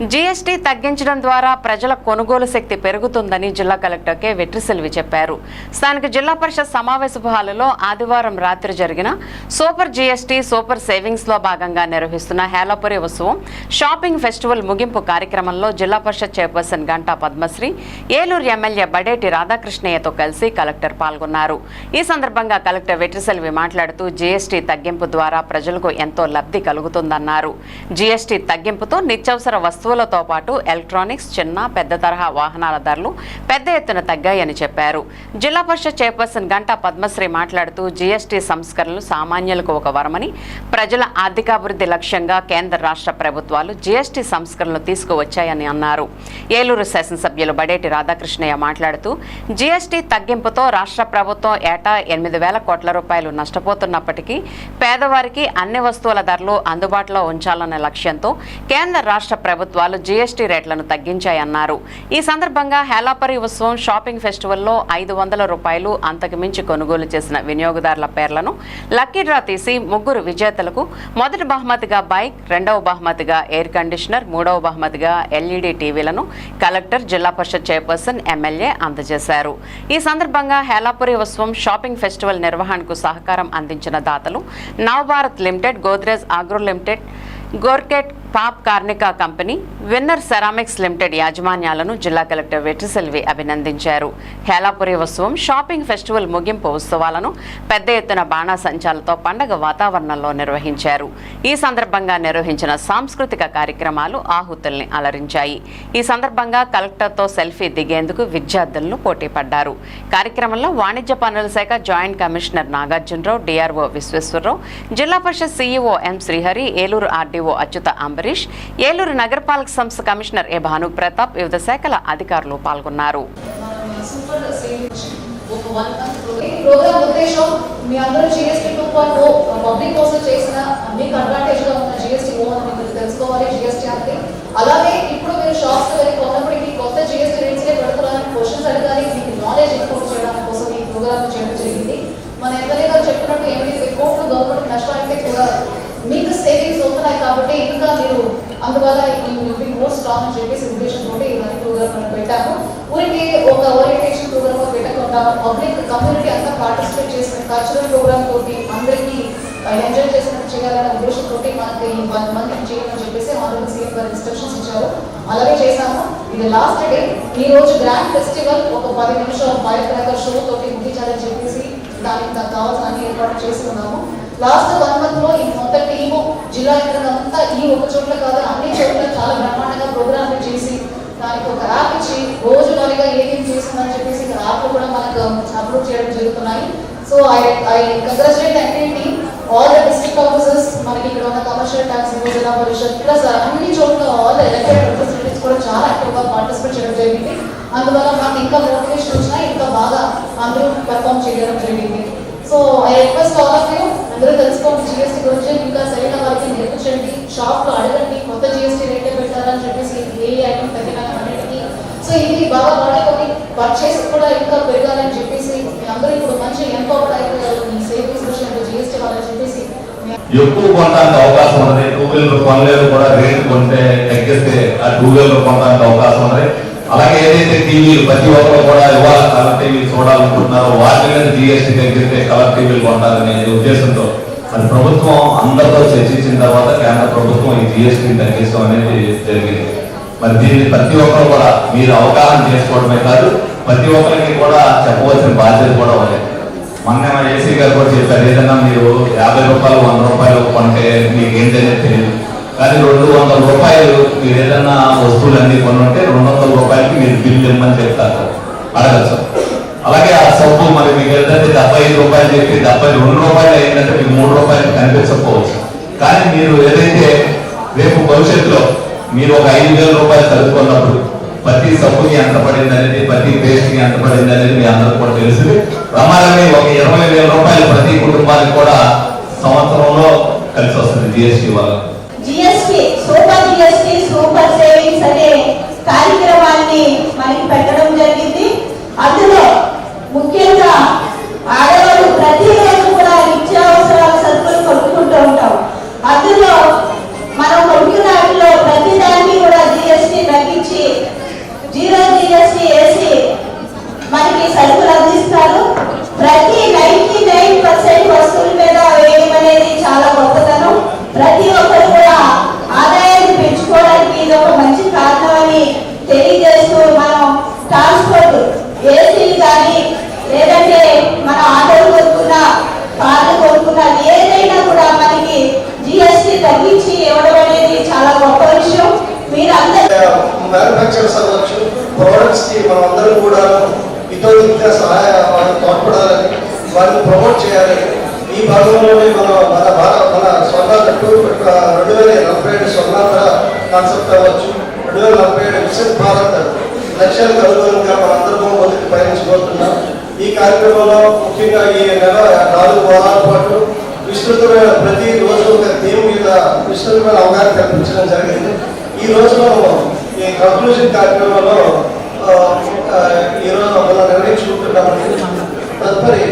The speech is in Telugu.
జీఎస్టీ తగ్గించడం ద్వారా ప్రజల కొనుగోలు శక్తి పెరుగుతుందని జిల్లా కలెక్టర్ కె. వెట్రిసెల్వి చెప్పారు. స్థానిక జిల్లా పరిషత్ సమావేశ హాలులో ఆదివారం రాత్రి జరిగిన సూపర్ జీఎస్టీ సూపర్ సేవింగ్స్లో భాగంగా నిర్వహిస్తున్న హేలపురి ఉత్సవం షాపింగ్ ఫెస్టివల్ ముగింపు కార్యక్రమంలో జిల్లా పరిషత్ చైర్పర్సన్ గంటా పద్మశ్రీ ఏలూరు ఎమ్మెల్యే బడేటి రాధాకృష్ణయ్యతో కలిసి కలెక్టర్ పాల్గొన్నారు. ఈ సందర్భంగా కలెక్టర్ వెట్రిసెల్వి మాట్లాడుతూ జీఎస్టీ తగ్గింపు ద్వారా ప్రజలకు ఎంతో లబ్ధి కలుగుతుందన్నారు. జీఎస్టీ తగ్గింపుతో నిత్యావసర వస్తువులతో పాటు ఎలక్ట్రానిక్స్ చిన్న పెద్ద తరహా వాహనాల ధరలు పెద్ద ఎత్తున తగ్గాయని చెప్పారు. జిల్లా పరిషత్ చైర్పర్సన్ గంటా పద్మశ్రీ మాట్లాడుతూ జీఎస్టీ సంస్కరణలు సామాన్యులకు ఒక వరమని ప్రజల ఆర్థికాభివృద్ధి లక్ష్యంగా కేంద్ర రాష్ట్ర ప్రభుత్వాలు జీఎస్టీ సంస్కరణలు తీసుకువచ్చాయని అన్నారు. ఏలూరు శాసనసభ్యులు బడేటి రాధాకృష్ణయ్య మాట్లాడుతూ జీఎస్టీ తగ్గింపుతో రాష్ట్ర ప్రభుత్వం ఏటా ఎనిమిది వేల కోట్ల రూపాయలు నష్టపోతున్నప్పటికీ పేదవారికి అన్ని వస్తువుల ధరలు అందుబాటులో ఉంచాలనే లక్ష్యంతో కేంద్ర రాష్ట్ర ప్రభుత్వాలు జీఎస్టీ రేట్లను తగ్గించాయన్నారు. ఈ సందర్భంగా హేలాపరి ఉత్సవం షాపింగ్ ఫెస్టివల్లో ఐదు వందల రూపాయలు అంతకుమించి కొనుగోలు చేసిన వినియోగదారుల పేర్లను లక్కీ డ్రా తీసి ముగ్గురు విజేతలకు మొదటి బహుమతిగా బైక్ రెండవ బహుమతిగా ఎయిర్ కండిషనర్ మూడవ బహుమతిగా ఎల్ఈడి టీవీలను కలెక్టర్ జిల్లా పరిషత్ చైర్పర్సన్ ఎమ్మెల్యే అందజేశారు. ఈ సందర్భంగా హేలాపురి ఉత్సవం షాపింగ్ ఫెస్టివల్ నిర్వహణకు సహకారం అందించిన దాతలు Navabharat limited Godrej agro limited గోర్కెట్ పాప్ కార్నికా కంపెనీ విన్నర్ సెరామిక్స్ లిమిటెడ్ యాజమాన్యాలను జిల్లా కలెక్టర్ వెట్రిసెల్వి అభినందించారు. హేలాపురి ఉత్సవం షాపింగ్ ఫెస్టివల్ ముగింపు ఉత్సవాలను పెద్ద ఎత్తున బాణాసంచాలతో పండగ వాతావరణంలో నిర్వహించారు. ఈ సందర్భంగా నిర్వహించిన సాంస్కృతిక కార్యక్రమాలు ఆహుతుల్ని అలరించాయి. ఈ సందర్భంగా కలెక్టర్తో సెల్ఫీ దిగేందుకు విద్యార్థులను పోటీ పడ్డారు కార్యక్రమంలో వాణిజ్య పనుల శాఖ joint commissioner Nagarjunarao DRO Visweswararao zilla parishad CEO M Srihari Eluru RDO Achyuta Ambarish Eluru నగరపాలక సంస్థ కమిషనర్ ఏ భాను ప్రతాప్ వివిధ శాఖల అధికారులు పాల్గొన్నారు. అలాగే ఇప్పుడు మీరు షాప్స్ ఈ ప్రోగ్రామ్ ఉద్దేశం మీ అందరూ GST two point O public కోసం చేసిన మీకు అడ్వాంటేజ్గా ఉన్న జిఎస్టీ ఓ అని మీరు తెలుసుకోవాలి జిఎస్టీ అంటే అలాగే ఇప్పుడు మీరు షాప్స్ వెళ్ళి కొన్నప్పటికీ కొత్త జిఎస్టీ రేట్స్ పెడుతున్నారని క్వశ్చన్స్ అడగాలి మీకు నాలెడ్జ్ ఇంప్రూవ్ చేయడానికి కోసం ఈ ప్రోగ్రామ్ చేయడం జరిగింది మన ఎమ్మెల్యే గారు చెప్పినట్టు ఎనిమిది కోట్లు గవర్నమెంట్ నష్టం అయితే కూడా మీకు సేవింగ్స్ అవుతున్నాయి కాబట్టి ఇంకా మీరు అందువల్ల ఈ బి మోర్ స్ట్రాంగ్ అని చెప్పేసి ఉద్దేశంతో ఇవన్నీ ప్రోగ్రామ్ మనం పెట్టాము. ఊరికి ఒక ఓరియంటేషన్ ప్రోగ్రామ్ పెట్టకుండా పబ్లిక్ కమ్యూనిటీ అంతా పార్టిసిపేట్ చేసిన కల్చరల్ ప్రోగ్రామ్ తోటి అందరికీ ఎంజాయ్ చేసినట్టు చేయాలనే ఉద్దేశంతో మనకి ఈ వన్ మంత్ చేయమని చెప్పేసి ఆల్రెడీ సీఎం గారు ఇన్స్ట్రక్షన్స్ ఇచ్చారు. అలాగే చేశాము. ఇది లాస్ట్ డే ఈ రోజు గ్రాండ్ ఫెస్టివల్ ఒక పది నిమిషాల ఫైర్ క్రాకర్ షో తోటి ముగించాలని చెప్పేసి దానికి కావాల్సిన అన్ని ఏర్పాటు చేసి ఉన్నాము. లాస్ట్ వన్ మంత్లో ఈ మొదటి జిల్లా అంతా ఈ ఒక చోట్ల కాదు అన్ని చోట్ల చాలా బ్రహ్మాండంగా ప్రోగ్రాంలు చేసి దానికి ఒక యాప్ ఇచ్చి రోజు వారిగా ఏమేమి చేస్తుందని చెప్పేసి యాప్ కూడా మనకు అప్లోడ్ చేయడం జరుగుతున్నాయి. So I I congratulate NIT all the district officers మనకి ఇక్కడ ఉన్న కమర్షియల్ ట్యాక్స్ జిల్లా పరిషత్ ప్లస్ అన్ని చోట్ల ఆల్ ద ఎలక్టెడ్ రిప్రజెంటేటివ్స్ కూడా చాలా యాక్టివ్గా పార్టిసిపేట్ చేయడం జరిగింది. అందువల్ల మనకి ఇంకా మోటివేషన్ వచ్చినా ఇంకా బాగా అందరూ పర్ఫామ్ చేయడం జరిగింది. So I request all of you అందరూ తెలుసుకోండి జిఎస్టీ గురించి ఇంకా సరైన వారికి షాప్లో అడగండి కొత్త జిఎస్టీ రేటే పెట్టాలని చెప్పేసి ఏ ఐటమ్ తగ్గినా అన్నిటికీ. సో ఇది బాగా వాడుకొని పర్చేస్ కూడా ఇంకా పెరగాలని చెప్పేసి అందరూ ఇప్పుడు మంచి ఎంపవర్ అయిపోయారు. మీ సేవింగ్స్ విషయంలో జిఎస్టీ వాళ్ళని చెప్పేసి ఎక్కువ కొనడానికి అవకాశం ఉంది టూ వీలర్ కొనలేదు కూడా రేటు కొంటే తగ్గిస్తే ఆ టూ వీలర్ కొనడానికి అవకాశం ఉంది అలాగే ఏదైతే టీవీలు ప్రతి ఒక్కరు కూడా ఇవాళ కలర్ టీవీలు చూడాలనుకుంటున్నారో వాటి మీద జిఎస్టీ తగ్గిస్తే కలర్ టీవీలు కొనాలనే ఉద్దేశంతో మరి ప్రభుత్వం అందరితో చర్చించిన తర్వాత కేంద్ర ప్రభుత్వం ఈ జిఎస్టీని తగ్గించడం అనేది జరిగింది. మరి దీన్ని ప్రతి ఒక్కరు కూడా మీరు అవగాహన చేసుకోవడమే కాదు ప్రతి ఒక్కరికి కూడా చెప్పవలసిన బాధ్యత కూడా ఉంది. మొన్న మన ఏసీ గారు కూడా చెప్పారు ఏదైనా మీరు యాభై రూపాయలు వంద రూపాయలు కొంటే మీకు ఏంటనేది తెలియదు కానీ రెండు వందల రూపాయలు మీరు ఏదైనా వస్తువులు అన్ని కొనుంటే రెండు వందల రూపాయలకి మీరు బిల్లు ఇమ్మని చెప్తారు. అడగచ్చు. అలాగే ఆ సబ్బు మరి మీకు ఏంటంటే డెబ్బై ఐదు రూపాయలు చెప్పి డెబ్బై రెండు రూపాయలు అయిందంటే రూపాయలు కనిపించకపోవచ్చు. కానీ మీరు ఏదైతే రేపు భవిష్యత్తులో మీరు ఒక ఐదు వేల రూపాయలు కలుపుకున్నప్పుడు ప్రతి సబ్బుకి ఎంత పడింది అనేది ప్రతి పేస్ట్కి ఎంత పడింది అనేది మీ అందరికి కూడా తెలిసింది ప్రమాదమే ఒక ఇరవై వేల రూపాయలు ప్రతి కుటుంబానికి కూడా సంవత్సరంలో కలిసి వస్తుంది జిఎస్టీ వల్ల GST super GST super savings అనే మనకి పెట్టడం జరిగింది అందులో ముఖ్యంగా ఆడవాళ్ళు ప్రతిరోజు కూడా నిత్యావసరాల సరుకులు కొనుక్కుంటూ ఉంటాం అందులో మనం కొనుక్కున్న వాటిలో ప్రతి దానికి కూడా జిఎస్టి మ్యానుఫ్యాక్చరర్స్ అవ్వచ్చు ప్రోడక్ట్స్కి మనం అందరం కూడా ఇతర ఇతోదిగా సహాయ వాళ్ళని తోడ్పడాలని వారిని ప్రమోట్ చేయాలని. ఈ భాగంలోనే మనం మన భారత మన స్వర్ణాంధ్ర రెండు వేల నలభై ఏడు స్వర్ణాంధ్ర కాన్సెప్ట్ అవ్వచ్చు రెండు వేల నలభై ఏడు వికసిత్ భారత్ లక్ష్యాలకు అనుగుణంగా మనందరం మొదటి పయనించబోతున్నాం. ఈ కార్యక్రమంలో ముఖ్యంగా ఈ నెల నాలుగు వారాల పాటు విస్తృతమైన ప్రతి రోజు ఒక థీమ్ మీద విస్తృతమైన అవగాహన కల్పించడం జరిగింది. ఈ రోజు మనం ఈ కంక్లూజన్ కార్యక్రమంలో ఆ, ఆ, ఈ రోజు మనం నిర్ణయించుకుంటున్నామండి తదుపరి